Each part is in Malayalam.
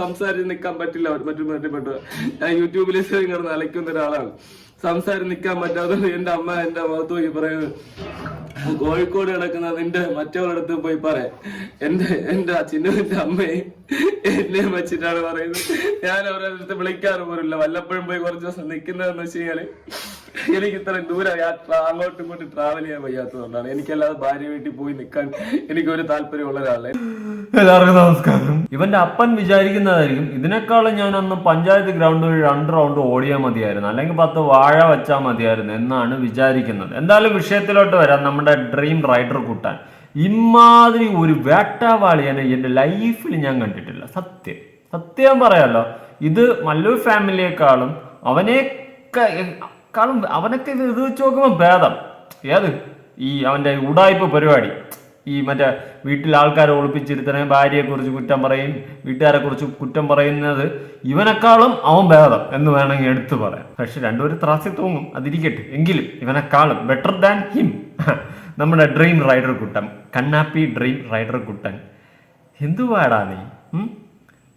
സംസാരിച്ച് നിൽക്കാൻ പറ്റില്ല. മറ്റു പറ്റപ്പെട്ടു ഞാൻ യൂട്യൂബിൽ കിടന്ന് അലയ്ക്കുന്ന ഒരാളാണ്. സംസാരിച്ച് നിൽക്കാൻ പറ്റാതെ എന്റെ അമ്മ എന്റെ മുഖത്ത് പോയി പറയുന്നത് കോഴിക്കോട് കിടക്കുന്ന നിന്റെ മറ്റവരടുത്ത് പോയി പറയാ എന്റെ എന്റെ അച്ഛന്റെ അമ്മയെ എന്നെ വെച്ചിട്ടാണ് പറയുന്നത്. ഞാൻ അവരുടെ അടുത്ത് വിളിക്കാറ് പോലില്ല വല്ലപ്പോഴും പോയി കുറച്ച് ദിവസം നിൽക്കുന്നതെന്ന് വെച്ച് കഴിഞ്ഞാൽ എനിക്ക് ഇത്ര ദൂര യാത്ര അങ്ങോട്ടും ഇങ്ങോട്ടും ട്രാവൽ ചെയ്യാൻ വയ്യാത്തതുകൊണ്ടാണ്. എനിക്കല്ലാതെ ഭാര്യ വീട്ടിൽ പോയി നിൽക്കാൻ എനിക്ക് ഒരു താല്പര്യമുള്ള ഒരാളെ എല്ലാവർക്കും നമസ്കാരം. ഇവന്റെ അപ്പൻ വിചാരിക്കുന്നതായിരിക്കും ഇതിനേക്കാളും ഞാൻ അന്ന് പഞ്ചായത്ത് ഗ്രൗണ്ട് വഴി രണ്ട് റൗണ്ട് ഓടിയാൽ മതിയായിരുന്നു. അല്ലെങ്കിൽ പത്ത് വാഴ വെച്ചാൽ മതിയായിരുന്നു എന്നാണ് വിചാരിക്കുന്നത്. എന്തായാലും വിഷയത്തിലോട്ട് വരാം. നമ്മുടെ ഡ്രീം റൈഡർ കൂട്ടാൻ. ഇമാതിരി ഒരു വേട്ടാവാളിയനെ എന്റെ ലൈഫിൽ ഞാൻ കണ്ടിട്ടില്ല. സത്യം. സത്യം പറയാലോ. ഇത് മല്ലൂർ ഫാമിലിയെക്കാളും അവനെയൊക്കെ കാളും അവനൊക്കെ ഇത് വെച്ച് നോക്കുമ്പോൾ ഭേദം. ഏത്? ഈ അവന്റെ ഉടായ്പ പരിപാടി. ഈ മറ്റേ വീട്ടിൽ ആൾക്കാരെ ഒളിപ്പിച്ചിരുത്തണേ ഭാര്യയെക്കുറിച്ച് കുറ്റം പറയും വീട്ടുകാരെ കുറിച്ച് കുറ്റം പറയുന്നത് ഇവനെക്കാളും അവൻ ഭേദം എന്ന് വേണമെങ്കിൽ എടുത്തു പറയാം. പക്ഷെ രണ്ടുപേരും ത്രാസി തൂങ്ങും. അതിരിക്കട്ടെ. എങ്കിലും ഇവനെക്കാളും ബെറ്റർ ദാൻ ഹിം നമ്മുടെ dream rider Kuttan. Kannappi dream rider കുട്ടൻ. എന്തുവാടാ നീ?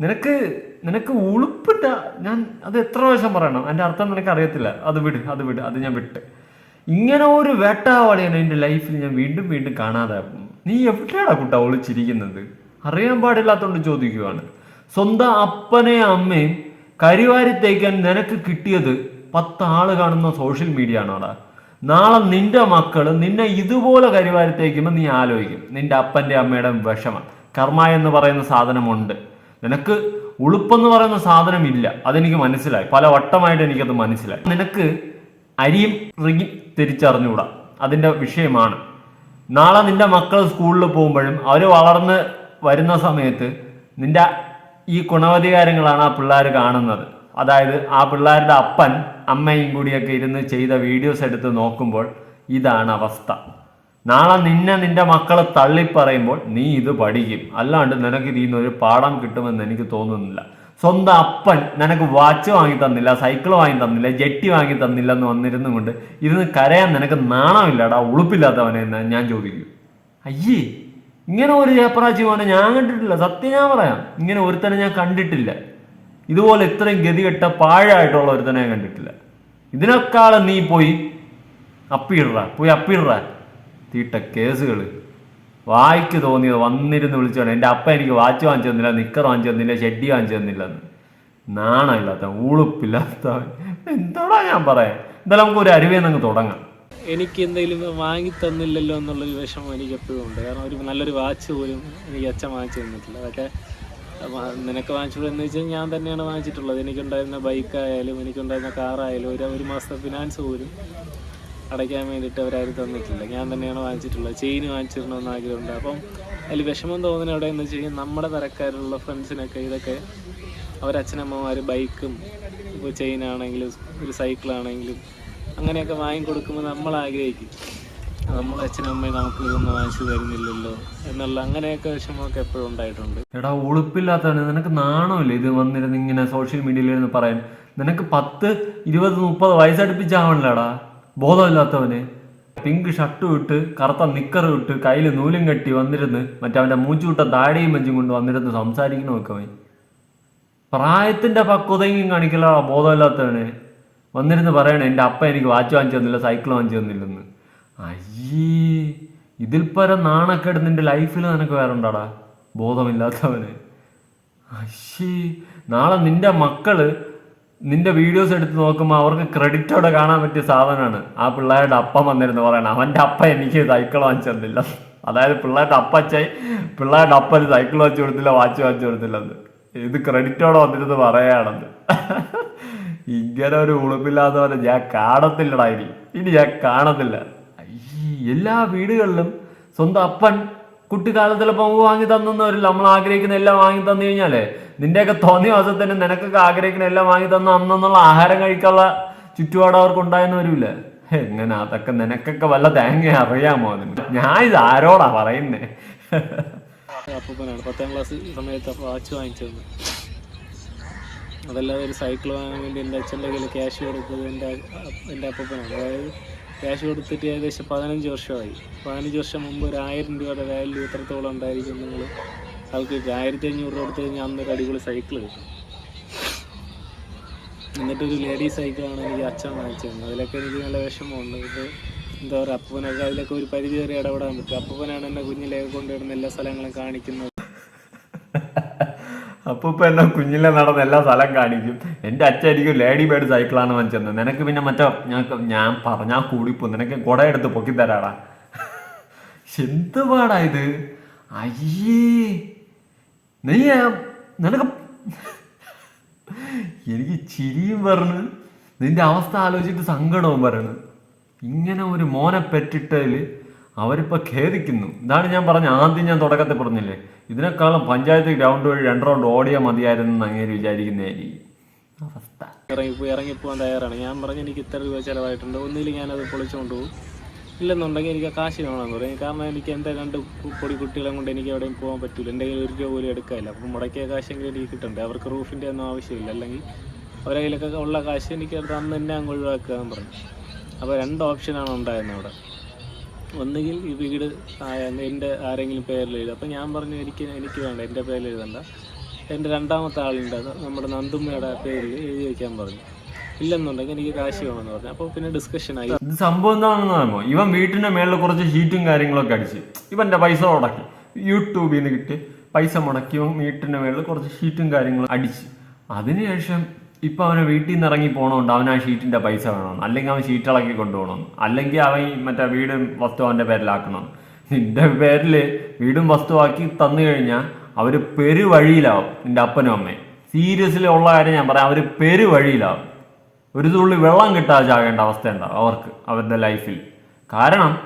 നിനക്ക് നിനക്ക് ഉളുപ്പിട്ട ഞാൻ അത് എത്ര പ്രാവശ്യം പറയണം? എന്റെ അർത്ഥം നിനക്ക് അറിയത്തില്ല. അത് വിട് അത് വിട് അത് ഞാൻ വിട്ട്. ഇങ്ങനെ ഒരു വേട്ടാവാളിയാണ് എന്റെ ലൈഫിൽ ഞാൻ വീണ്ടും വീണ്ടും കാണാതെ നീ എവിടെയാടാ കുട്ട ഒളിച്ചിരിക്കുന്നത്? അറിയാൻ പാടില്ലാത്തോണ്ട് ചോദിക്കുവാണ്. സ്വന്തം അപ്പനെയും അമ്മയും കരിവാരി തേക്കാൻ നിനക്ക് കിട്ടിയത് പത്ത് ആൾ കാണുന്ന സോഷ്യൽ മീഡിയ ആണോടാ നാളെ നിന്റെ മക്കൾ നിന്നെ ഇതുപോലെ കരിവാരി തേക്കുമ്പോൾ നീ ആലോചിക്കും. നിന്റെ അപ്പന്റെ അമ്മയുടെ വിഷമം. കർമ്മ എന്ന് പറയുന്ന സാധനമുണ്ട്. നിനക്ക് ഉളുപ്പെന്ന് പറയുന്ന സാധനം ഇല്ല. അതെനിക്ക് മനസ്സിലായി. പല വട്ടമായിട്ട് എനിക്കത് മനസ്സിലായി. നിനക്ക് അരിയും റിഗി തിരിച്ചറിഞ്ഞുകൂടാ അതിന്റെ വിഷയമാണ്. നാളെ നിന്റെ മക്കൾ സ്കൂളിൽ പോകുമ്പോഴും അവർ വളർന്ന് വരുന്ന സമയത്ത് നിന്റെ ഈ ഗുണവധികാരങ്ങളാണ് ആ പിള്ളേർ കാണുന്നത്. അതായത് ആ പിള്ളേരുടെ അപ്പൻ അമ്മയും കൂടിയൊക്കെ ഇരുന്ന് ചെയ്ത വീഡിയോസ് എടുത്ത് നോക്കുമ്പോൾ ഇതാണ് അവസ്ഥ. നാളെ നിന്നെ നിന്റെ മക്കളെ തള്ളിപ്പറയുമ്പോൾ നീ ഇത് പഠിക്കും. അല്ലാണ്ട് നിനക്ക് ഇതിൽ നിന്ന് ഒരു പാഠം കിട്ടുമെന്ന് എനിക്ക് തോന്നുന്നില്ല. സ്വന്തം അപ്പൻ നിനക്ക് വാച്ച് വാങ്ങി തന്നില്ല സൈക്കിൾ വാങ്ങി തന്നില്ല ജെട്ടി വാങ്ങി തന്നില്ല എന്ന് വന്നിരുന്നു കൊണ്ട് ഇരുന്ന് കരയാൻ നിനക്ക് നാണമില്ലടാ ഉളുപ്പില്ലാത്തവനെ എന്ന് ഞാൻ ചോദിക്കും. അയ്യേ ഇങ്ങനെ ഒരു ചേപ്രാച്ചിമാനെ ഞാൻ കണ്ടിട്ടില്ല. സത്യം ഞാൻ പറയാം ഇങ്ങനെ ഒരുത്തനെ ഞാൻ കണ്ടിട്ടില്ല. ഇതുപോലെ ഇത്രയും ഗതികെട്ട പാഴായിട്ടുള്ള ഒരുത്തനെ ഞാൻ കണ്ടിട്ടില്ല. ഇതിനേക്കാളും നീ പോയി അപ്പിയിടറ പോയി അപ്പിയിടറ. തീട്ട കേസുകൾ വായിക്ക് തോന്നിയത് വന്നിരുന്ന് വിളിച്ചോണം എന്റെ അപ്പ എനിക്ക് വാച്ച് വാങ്ങിച്ചു തന്നില്ല നിക്കർ വാങ്ങിച്ചു തന്നില്ല ഷെഡ്ഡി വാങ്ങിച്ചു തന്നില്ല എന്ന് നാണമില്ലാത്ത ഊളുപ്പില്ലാത്ത എന്തോടാ ഞാൻ പറയാം? എന്തായാലും നമുക്ക് ഒരു അരുവേന്നങ്ങ് തുടങ്ങാം. എനിക്ക് എന്തെങ്കിലും വാങ്ങി തന്നില്ലല്ലോ എന്നുള്ളൊരു വിഷമം എനിക്ക് എപ്പോഴും ഉണ്ട്. കാരണം ഒരു നല്ലൊരു വാച്ച് പോലും എനിക്ക് അച്ഛൻ വാങ്ങിച്ചു തന്നിട്ടില്ല. അതൊക്കെ നിനക്ക് വാങ്ങിച്ചുള്ളൂ എന്ന് വെച്ചാൽ ഞാൻ തന്നെയാണ് വാങ്ങിച്ചിട്ടുള്ളത്. എനിക്കുണ്ടായിരുന്ന ബൈക്കായാലും എനിക്കുണ്ടായിരുന്ന കാറായാലും ഒരു ഒരു മാസത്തെ ഫിനാൻസ് പോലും അടയ്ക്കാൻ വേണ്ടിയിട്ട് അവരാരും തന്നിട്ടില്ല. ഞാൻ തന്നെയാണ് വാങ്ങിച്ചിട്ടുള്ളത്. ചെയിൻ വാങ്ങിച്ചിരണമെന്ന് ആഗ്രഹമുണ്ട്. അപ്പം അതിൽ വിഷമം തോന്നുന്ന എവിടെ എന്ന് വെച്ച് കഴിഞ്ഞാൽ നമ്മുടെ തരക്കാരുള്ള ഫ്രണ്ട്സിനൊക്കെ ഇതൊക്കെ അവരച്ഛനമ്മമാർ ബൈക്കും ഇപ്പോൾ ചെയിനാണെങ്കിലും ഒരു സൈക്കിളാണെങ്കിലും അങ്ങനെയൊക്കെ വാങ്ങിക്കൊടുക്കുമ്പോൾ നമ്മൾ ആഗ്രഹിക്കും. നമ്മുടെ അച്ഛനും അമ്മയും നമുക്ക് ഇതൊന്നും വാങ്ങിച്ചു തരുന്നില്ലല്ലോ എന്നുള്ള അങ്ങനെയൊക്കെ വിഷമമൊക്കെ എപ്പോഴും ഉണ്ടായിട്ടുണ്ട്. എടാ ഉളുപ്പില്ലാത്തതാണ്. നിനക്ക് നാണമില്ല ഇത് വന്നിരുന്ന് ഇങ്ങനെ സോഷ്യൽ മീഡിയയിൽ ഇരുന്ന് പറയാൻ? നിനക്ക് പത്ത് ഇരുപത് മുപ്പത് വയസ്സടുപ്പിച്ചാവണല്ലേടാ. ബോധമില്ലാത്തവന് പിങ്ക് ഷർട്ടും ഇട്ട് കറുത്ത നിക്കറും ഇട്ട് കയ്യിൽ നൂലും കെട്ടി വന്നിരുന്ന് മറ്റേ അവന്റെ മൂച്ചുവിട്ട താടിയും മഞ്ചും കൊണ്ട് വന്നിരുന്ന് സംസാരിക്കണമൊക്കെ അവൻ. പ്രായത്തിന്റെ പക്വതയും കാണിക്കല ബോധമില്ലാത്തവന്. വന്നിരുന്ന് പറയണേ എന്റെ അപ്പ എനിക്ക് വാച്ച് വാങ്ങിച്ചു തന്നില്ല സൈക്കിൾ വാങ്ങിച്ചു തന്നില്ലെന്ന്. അയ്യേ ഇതിൽ പരം നാണക്കേട് എന്റെ ലൈഫിൽ നിനക്ക് വേറെ ഉണ്ടാടാ? ബോധമില്ലാത്തവന്. അയ്യേ നാളെ നിന്റെ മക്കൾ നിന്റെ വീഡിയോസ് എടുത്ത് നോക്കുമ്പോൾ അവർക്ക് ക്രെഡിറ്റോടെ കാണാൻ പറ്റിയ സാധനമാണ്. ആ പിള്ളേരുടെ അപ്പം വന്നിരുന്നു പറയണം അവന്റെ അപ്പ എനിക്ക് സൈക്കിൾ വാങ്ങിച്ചു തന്നില്ല അതായത് പിള്ളേരുടെ അപ്പച്ചായി പിള്ളേരുടെ അപ്പന് സൈക്കിൾ വാങ്ങിച്ചു കൊടുത്തില്ല വാച്ച് വാങ്ങിച്ചു കൊടുത്തില്ലെന്ന് ഇത് ക്രെഡിറ്റോടെ വന്നിരുന്ന് പറയാണെന്ന്. ഇങ്ങനെ ഒരു ഉളുപ്പില്ലാത്തവരെ ഞാൻ കാണത്തില്ലടാ ഇനി. ഇനി ഞാൻ കാണത്തില്ല. എല്ലാ വീടുകളിലും സ്വന്തം അപ്പൻ കുട്ടിക്കാലത്തിൽ പങ്ക് വാങ്ങി തന്നവരില്ല നമ്മൾ ആഗ്രഹിക്കുന്ന എല്ലാം വാങ്ങി തന്നു കഴിഞ്ഞാലേ നിന്റെയൊക്കെ തോന്നിയ മാസത്തിന് നിനക്കൊക്കെ ആഗ്രഹിക്കുന്ന എല്ലാം വാങ്ങി തന്ന അന്നെന്നുള്ള ആഹാരം കഴിക്കാനുള്ള ചുറ്റുപാട് അവർക്ക് ഉണ്ടായെന്ന് വരില്ല? എങ്ങനെ? അതൊക്കെ നിനക്കൊക്കെ വല്ല തേങ്ങ അറിയാമോ അതിന്? ഞാൻ ഇത് ആരോടാ പറയുന്നേ? പത്താം ക്ലാസ് സമയത്ത് വാച്ച് വാങ്ങിച്ചു തന്നു. അതല്ലാതെ ഒരു സൈക്കിൾ വാങ്ങാൻ വേണ്ടി എന്റെ അച്ഛന്റെ കയ്യിൽ ക്യാഷ് കൊടുത്തത് എന്റെ എന്റെ അപ്പൂപ്പനാണ്. അതായത് ക്യാഷ് കൊടുത്തിട്ട് ഏകദേശം പതിനഞ്ച് വർഷമായി. പതിനഞ്ച് വർഷം മുമ്പ് ഒരു ആയിരം രൂപയുടെ വാല്യൂ എത്രത്തോളം ഉണ്ടായിരിക്കും നിങ്ങൾ അവൾക്ക് ആയിരത്തി അഞ്ഞൂറ് രൂപ കൊടുത്തു കഴിഞ്ഞാൽ അന്നൊരു അടിപൊളി സൈക്കിൾ കിട്ടും. എന്നിട്ടൊരു ലേഡീസ് സൈക്കിളാണ് എനിക്ക് അച്ഛൻ വാങ്ങിച്ചത് അതിലൊക്കെ എനിക്ക് നല്ല വിഷമമുണ്ട് ഇത് എന്താ പറയുക അപ്പൂനൊക്കെ അതിലൊക്കെ ഒരു പരിധി വരെ ഇടപെടാൻ പറ്റും. അപ്പൂപ്പനാണ് എന്നെ കുഞ്ഞിലേക്ക് കൊണ്ടുവരുന്ന എല്ലാ സ്ഥലങ്ങളും കാണിക്കുന്നത്. അപ്പൊ ഇപ്പൊ എന്നെ കുഞ്ഞിലെ നടന്ന എല്ലാ സ്ഥലം കാണിക്കും. എന്റെ അച്ഛൻ എനിക്ക് ലേഡി ബേർഡ് സൈക്കിളാണ് വാങ്ങിച്ചത് നിനക്ക് പിന്നെ മറ്റോ? ഞാൻ ഞാൻ പറഞ്ഞാ കൂടിപ്പോ നിനക്ക് കുട എടുത്ത് പൊക്കി തരാടാ. എന്ത് പാടാ ഇത്? അയ്യേ. നീ ആ- നിനക്ക് എനിക്ക് ചിരിയും പറഞ്ഞു നിന്റെ അവസ്ഥ ആലോചിച്ചിട്ട് സങ്കടവും പറയണ് ഇങ്ങനെ ഒരു മോനെ പെറ്റിട്ടതിൽ അവരിപ്പോൾ ഖേദിക്കുന്നു. ഇതാണ് ഞാൻ പറഞ്ഞ ആദ്യം ഞാൻ തുടക്കത്തിൽ പറഞ്ഞില്ലേ? ഇതിനേക്കാളും പഞ്ചായത്ത് ഗ്രൗണ്ട് വഴി രണ്ട് റൗണ്ട് ഓടിയാൽ മതിയായിരുന്നു എന്ന് അങ്ങനെ വിചാരിക്കുന്നതായിരിക്കും അവസ്ഥ. ഇറങ്ങിപ്പോയി ഇറങ്ങിപ്പോകാൻ തയ്യാറാണ്. ഞാൻ പറഞ്ഞു എനിക്ക് ഇത്ര രൂപ ചിലവായിട്ടുണ്ട്. ഒന്നിൽ ഞാനത് പൊളിച്ചുകൊണ്ട് പോകും ഇല്ലെന്നുണ്ടെങ്കിൽ എനിക്ക് കാശ് വേണമെന്ന് പറയും. കാരണം എനിക്ക് എന്റെ രണ്ട് പൊടി കുട്ടികളെ കൊണ്ട് എനിക്ക് എവിടെയും പോകാൻ പറ്റില്ല എന്റെ ഒരു രൂപ പോലും എടുക്കാനില്ല. അപ്പം മുടക്കിയ കാശെങ്കിലും എനിക്ക് കിട്ടണ്ടേ? അവർക്ക് റൂഫിന്റെ ഒന്നും ആവശ്യമില്ല. അല്ലെങ്കിൽ അവരുടെ കയ്യിലൊക്കെ ഉള്ള കാശ് എനിക്ക് അന്ന് തന്നെ അങ്ങ് ഒഴിവാക്കുക എന്ന് പറഞ്ഞു അപ്പോൾ രണ്ട് ഓപ്ഷനാണ് ഉണ്ടായിരുന്നത് അവിടെ. ഒന്നുകിൽ ഈ വീട് എന്റെ ആരെങ്കിലും പേരിൽ എഴുതും അപ്പം ഞാൻ പറഞ്ഞു എനിക്ക് എനിക്ക് വേണ്ട എന്റെ പേരിൽ എഴുതണ്ട. എന്റെ രണ്ടാമത്തെ ആളുണ്ട് നമ്മുടെ നന്ദുമ്മയുടെ പേരിൽ എഴുതി വയ്ക്കാൻ പറഞ്ഞു. ഇല്ലെന്നുണ്ടെങ്കിൽ എനിക്ക് കാശ് വേണമെന്ന് പറഞ്ഞു. അപ്പോൾ പിന്നെ ഡിസ്കഷൻ ആയി. ഇത് സംഭവം എന്താണെന്ന് പറയുമ്പോൾ ഇവൻ വീട്ടിന്റെ മേളിൽ കുറച്ച് ഹീറ്റും കാര്യങ്ങളൊക്കെ അടിച്ച് ഇവന്റെ പൈസ മുടക്കി. യൂട്യൂബിൽ നിന്ന് കിട്ടി. പൈസ മുടക്കി ഇവൻ വീട്ടിന്റെ മേളിൽ കുറച്ച് ഹീറ്റും കാര്യങ്ങളും അടിച്ച്. അതിനുശേഷം ഇപ്പൊ അവനെ വീട്ടിൽ നിന്ന് ഇറങ്ങി പോകണോണ്ട് അവൻ ആ ഷീറ്റിന്റെ പൈസ വേണം. അല്ലെങ്കിൽ അവൻ ഷീറ്റ് ഇളക്കി കൊണ്ടുപോകണം. അല്ലെങ്കിൽ അവൻ മറ്റേ വീടും വസ്തു അവന്റെ പേരിലാക്കണം. നിന്റെ പേരിൽ വീടും വസ്തുവാക്കി തന്നു കഴിഞ്ഞാൽ അവർ പെരുവഴിയിലാവും നിന്റെ അപ്പനും അമ്മയും. സീരിയസ്ലി ഉള്ള കാര്യം ഞാൻ പറയാം അവർ പെരുവഴിയിലാവും. ഒരു തുള്ളി വെള്ളം കിട്ടാതെ ചാകേണ്ട അവസ്ഥ ഉണ്ടാവും അവർക്ക് അവരുടെ ലൈഫിൽ. കാരണം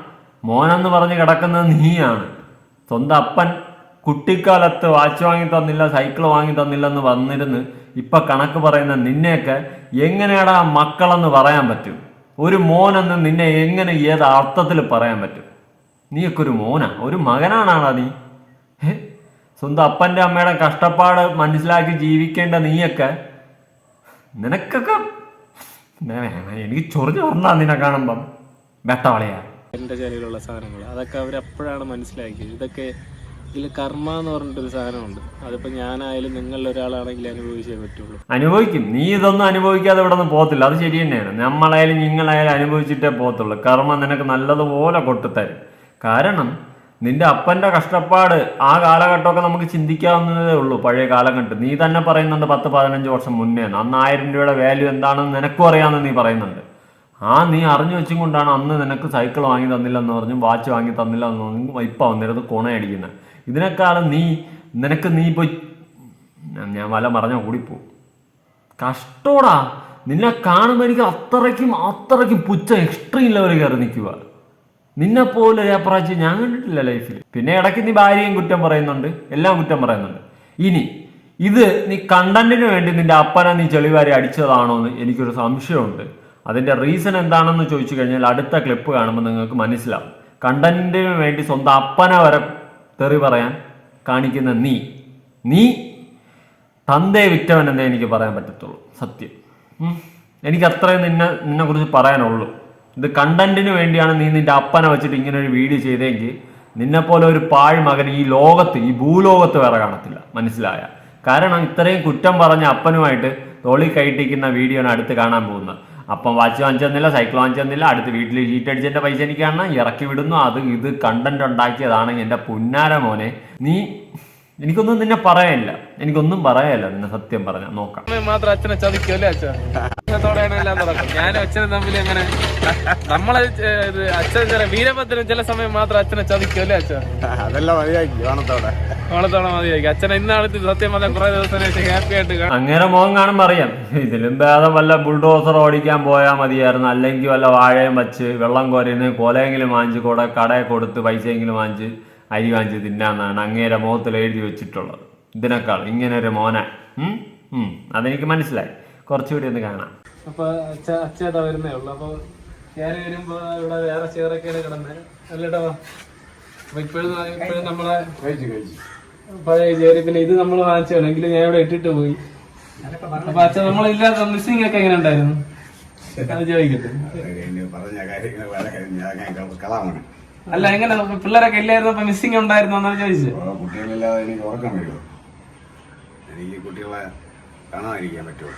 മോനെന്ന് പറഞ്ഞ് കിടക്കുന്നത് നീയാണ്. സ്വന്തം അപ്പൻ കുട്ടിക്കാലത്ത് വാച്ച് വാങ്ങി തന്നില്ല സൈക്കിൾ വാങ്ങി തന്നില്ലെന്ന് വന്നിരുന്ന് ഇപ്പൊ കണക്ക് പറയുന്ന നിന്നെയൊക്കെ എങ്ങനെയാടാ മക്കളെന്ന് പറയാൻ പറ്റും? ഒരു മോനെന്ന് നിന്നെ എങ്ങനെ ഏത് അർത്ഥത്തിൽ പറയാൻ പറ്റും? നീയൊക്കെ ഒരു മോനാ ഒരു മകനാണാടാ നീ. സ്വന്തം അപ്പന്റെ അമ്മയുടെ കഷ്ടപ്പാട് മനസ്സിലാക്കി ജീവിക്കേണ്ട നീയൊക്കെ. നിനക്കൊക്കെ എനിക്ക് ചൊറിഞ്ഞു പറഞ്ഞാ നിന്നെ കാണുമ്പം. വെട്ടവളയാ. എന്റെ ചെലവിലുള്ള സാധനങ്ങൾ അതൊക്കെ അവരപ്പോഴാണ് മനസ്സിലാക്കിയത്. ഇതൊക്കെ ഇതിൽ കർമ്മ എന്ന് പറഞ്ഞിട്ടൊരു സാധനമുണ്ട്. അതിപ്പോൾ ഞാനായാലും നിങ്ങളിൽ ഒരാളാണെങ്കിൽ അനുഭവിച്ചേ പറ്റുള്ളൂ. അനുഭവിക്കും. നീ ഇതൊന്നും അനുഭവിക്കാതെ ഇവിടെ നിന്ന് പോകത്തില്ല. അത് ശരി തന്നെയാണ്. നമ്മളായാലും നിങ്ങളായാലും അനുഭവിച്ചിട്ടേ പോകത്തുള്ളൂ. കർമ്മ നിനക്ക് നല്ലതുപോലെ കൊട്ടിത്തരും കാരണം നിന്റെ അപ്പന്റെ കഷ്ടപ്പാട് ആ കാലഘട്ടമൊക്കെ നമുക്ക് ചിന്തിക്കാവുന്നതേ ഉള്ളൂ. പഴയ കാലഘട്ടം. നീ തന്നെ പറയുന്നുണ്ട് പത്ത് പതിനഞ്ച് വർഷം മുന്നേ അന്ന് ആയിരം രൂപയുടെ വാല്യൂ എന്താണെന്ന് നിനക്കും അറിയാമെന്ന് നീ പറയുന്നുണ്ട്. ആ നീ അറിഞ്ഞു വെച്ചും കൊണ്ടാണ് അന്ന് നിനക്ക് സൈക്കിൾ വാങ്ങി തന്നില്ലെന്ന് പറഞ്ഞു വാച്ച് വാങ്ങി തന്നില്ല എന്ന് പറഞ്ഞു ഇപ്പം വന്നിരുന്നത് കുണയടിക്കുന്നത് ഇതിനേക്കാളും നീ നിനക്ക് നീ പോയി ഞാൻ- വല മറഞ്ഞ ഓടിപ്പോ. കഷ്ടോടാ. നിന്നെ കാണുമ്പോൾ എനിക്ക് അത്രയ്ക്കും അത്രയ്ക്കും പുച്ഛം എക്സ്ട്രീം ലെവൽ കയറി നിൽക്കുക നിന്നെ പോലെ ഏപ്രാച്ചി ഞാൻ കണ്ടിട്ടില്ല ലൈഫിൽ പിന്നെ ഇടയ്ക്ക് നീ ഭാര്യയും കുറ്റം പറയുന്നുണ്ട് എല്ലാം കുറ്റം പറയുന്നുണ്ട്. ഇനി ഇത് നീ കണ്ടന്റിന് വേണ്ടി നിന്റെ അപ്പനെ നീ ചെളിവാരി അടിച്ചതാണോ എന്ന് എനിക്കൊരു സംശയമുണ്ട്. അതിന്റെ റീസൺ എന്താണെന്ന് ചോദിച്ചു കഴിഞ്ഞാൽ അടുത്ത ക്ലിപ്പ് കാണുമ്പോൾ നിങ്ങൾക്ക് മനസ്സിലാവും. കണ്ടന്റിന് വേണ്ടി സ്വന്തം അപ്പനെ വരെ തെറി പറയാൻ കാണിക്കുന്ന നീ നീ തന്തേ വിറ്റവൻ എന്നേ എനിക്ക് പറയാൻ പറ്റത്തുള്ളൂ. സത്യം. എനിക്ക് അത്രയും നിന്നെ നിന്നെ കുറിച്ച് പറയാനുള്ളൂ. ഇത് കണ്ടന്റിന് വേണ്ടിയാണ് നീ നിന്റെ അപ്പനെ വെച്ചിട്ട് ഇങ്ങനെ ഒരു വീഡിയോ ചെയ്തെങ്കിൽ നിന്നെപ്പോലെ ഒരു പാഴ് മകൻ ഈ ലോകത്ത് ഈ ഭൂലോകത്ത് വേറെ കാണത്തില്ല. മനസ്സിലായ? കാരണം ഇത്രയും കുറ്റം പറഞ്ഞ അപ്പനുമായിട്ട് തോളി കൈട്ടിക്കുന്ന വീഡിയോ ആണ് അടുത്ത് കാണാൻ പോകുന്നത്. അപ്പം വാച്ച് വാങ്ങിച്ചു തന്നില്ല സൈക്കിൾ വാങ്ങിച്ചു തന്നില്ല അടുത്ത് വീട്ടിൽ ഷീറ്റ് അടിച്ചതിന്റെ പൈസ എനിക്ക് കാണണം ഇറക്കി വിടുന്നു. അത് ഇത് കണ്ടന്റ് ഉണ്ടാക്കിയതാണ് എന്റെ പുന്നാര മോനെ. നീ എനിക്കൊന്നും നിന്നെ പറയാനില്ല എനിക്കൊന്നും പറയാനില്ല നിന്നെ സത്യം പറഞ്ഞ. നോക്കാം. മാത്രം അച്ഛനെ ചതിക്കുമല്ലേ അച്ഛനത്തോടെയാണ് എല്ലാം നടക്കും ഞാനും അച്ഛനും തമ്മിൽ അങ്ങനെ നമ്മളെ ഇത് അച്ഛൻ ചില വീരഭദ്രൻ ചില സമയം മാത്രം അച്ഛനെ ചതിക്കും അല്ലേ അച്ഛൻ? അതെല്ലാം മതിയാക്കി ഓണത്തോടെ. ഓണത്തോടെ മതിയാക്കി അച്ഛനെ ഇന്നാണ് സത്യം പറഞ്ഞാൽ കുറെ ദിവസത്തിന് ശേഷം ഹാപ്പി ആയിട്ട് അങ്ങനെ മോഹം കാണുമ്പോൾ അറിയാം. ഇതിലും ഭേദം വല്ല ബുൾഡോസർ ഓടിക്കാൻ പോയാൽ മതിയായിരുന്നു. അല്ലെങ്കിൽ വല്ല വാഴയും വച്ച് വെള്ളം കോരുന്ന കൊലയെങ്കിലും വാങ്ങിച്ച് കൂടെ കടയിൽ കൊടുത്ത് പൈസയെങ്കിലും വാങ്ങിച്ച് അരി വാങ്ങിച്ച് തിന്നാന്നാണ് അങ്ങേരെ മുഖത്തിൽ എഴുതി വെച്ചിട്ടുള്ളത്. ഇതിനേക്കാൾ ഇങ്ങനെ ഒരു മോന. ഉം? ഉം. അതെനിക്ക് മനസ്സിലായി. കുറച്ചുകൂടി ഒന്ന് കാണാം. അപ്പൊ അച്ഛ അച്ഛതാ വരുന്നേ ഉള്ളു. അപ്പൊ ഞാൻ വരുമ്പോ ഇവിടെ വേറെ ചെയറൊക്കെയാണ് കിടന്നത് അല്ലേട്ടോ അപ്പൊ ഇപ്പോഴും ഇപ്പോഴും നമ്മളെ പഴയ ചേരി പിന്നെ ഇത് നമ്മൾ വാങ്ങിച്ചാണ് എങ്കിലും ഞാൻ ഇവിടെ ഇട്ടിട്ട് പോയി. അപ്പൊ അച്ഛൻ നമ്മളില്ലാത്ത മിസ്സിംഗ് ഒക്കെ എങ്ങനെ ഉണ്ടായിരുന്നു? അത് ചോദിക്കട്ടെ. അല്ല എങ്ങനെ? പിള്ളേരൊക്കെ ഇല്ലായിരുന്നു അപ്പൊ മിസ്സിംഗ് ഉണ്ടായിരുന്നു എന്നാണ് ചോദിച്ചത്. കുട്ടികളില്ലാതെ എനിക്ക് ഉറക്കം വരുമോ? എനിക്ക് കുട്ടികളെ കാണാതിരിക്കാൻ പറ്റുമോ?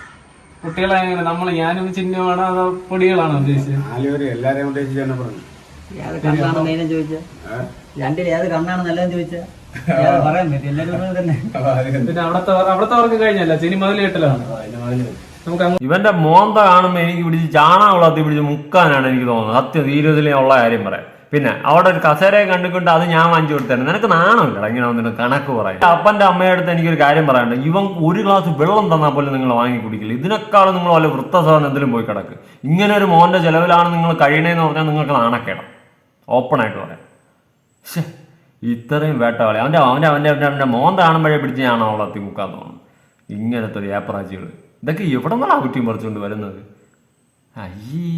കുട്ടികളെ എങ്ങനെ നമ്മൾ ഞാനും ചിഹ്നമാണോ അതോ പൊടികളാണോ ഉദ്ദേശിച്ചത്? നാലുപേര് എല്ലാരെയും ഉദ്ദേശിച്ചു തന്നെ പറഞ്ഞു. ഏത് കണ്ണാണ് മെയിനും ചോദിച്ചാ. രണ്ടിൽ ഏത് കണ്ണാണ് നല്ലതെന്ന് ചോദിച്ചാ. ഏത് പറയാൻ പറ്റും എല്ലാവരും തന്നെ. പിന്നെ അവിടത്തെ അവിടത്തെ വർക്ക് കഴിഞ്ഞല്ല ഇനി മുതൽ കെട്ടലാണ്. നമുക്ക് അങ്ങ് ഇവന്റെ മോന്ത കാണുമ്പോ എനിക്ക് പിടിച്ച് ചാണകം വളർത്തി പിടിച്ച് മുക്കാനാണ് എനിക്ക് തോന്നുന്നത്. സത്യം തീരത്തിലേ ഉള്ള കാര്യം പറയാം. പിന്നെ അവിടെ ഒരു കസേരയെ കണ്ടുകൊണ്ട് അത് ഞാൻ വാങ്ങിച്ചു കൊടുത്തേ നിനക്ക് നാണമില്ല ഇങ്ങനെ വന്നിട്ട് കണക്ക് പറയാം അപ്പന്റെ അമ്മയുടെ അടുത്ത് എനിക്കൊരു കാര്യം പറയാനുണ്ട്. ഇവൻ ഒരു ഗ്ലാസ് വെള്ളം തന്നാൽ പോലും നിങ്ങൾ വാങ്ങി കുടിക്കില്ല. ഇതിനേക്കാളും നിങ്ങൾ വല്ല വൃത്തസാധനം എന്തെങ്കിലും പോയി കിടക്ക്. ഇങ്ങനെ ഒരു മോന്റെ ചെലവിലാണ് നിങ്ങൾ കഴിയണേന്ന് പറഞ്ഞാൽ നിങ്ങൾക്ക് നാണക്കേടാം. ഓപ്പണായിട്ട് പറയാം. ശ്ശെ, ഇത്രയും വേട്ടകളി അവന്റെ അവന്റെ അവന്റെ അവന്റെ അവന്റെ മോൻ കാണുമ്പോഴേ പിടിച്ച് ഞാൻ അവളെ തിമുക്കാൻ തോന്നുന്നു. ഇങ്ങനത്തെ ഒരു ഏപ്പറാച്ചികൾ ഇതൊക്കെ എവിടെ നിന്നാണ് കുറ്റിയും പറിച്ചുകൊണ്ട് വരുന്നത്? അയ്യേ.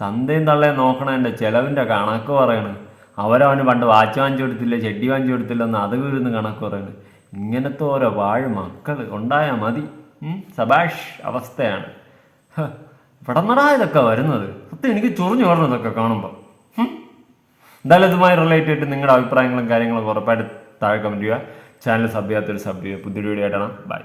തന്തയും തള്ളയും നോക്കണതിന്റെ ചിലവിന്റെ കണക്ക് പറയണ്. അവരവന് പണ്ട് വാച്ച് വാങ്ങിച്ചു കൊടുത്തില്ല ചെടി വാങ്ങിച്ചു കൊടുത്തില്ലെന്ന് അത് വീഴുന്ന കണക്ക് പറയണ്. ഇങ്ങനത്തെ ഓരോ വാഴ മക്കൾ ഉണ്ടായാൽ മതി. സബാഷ് അവസ്ഥയാണ്. ഹ, ഇവിടെ നിന്നാ ഇതൊക്കെ വരുന്നത്. സത്യം എനിക്ക് ചൊറിഞ്ഞു വരണം ഇതൊക്കെ കാണുമ്പോൾ എന്തായാലും ഇതുമായി റിലേറ്റ് ആയിട്ട് നിങ്ങളുടെ അഭിപ്രായങ്ങളും കാര്യങ്ങളും ഉറപ്പായിട്ട് താഴെ കമന്റ് ചെയ്യുക. ചാനൽ സബ് ചെയ്യാത്തൊരു സബ് ചെയ്യുക. പുതിയൊരു വീഡിയോ ആയിട്ടാണ് ബൈ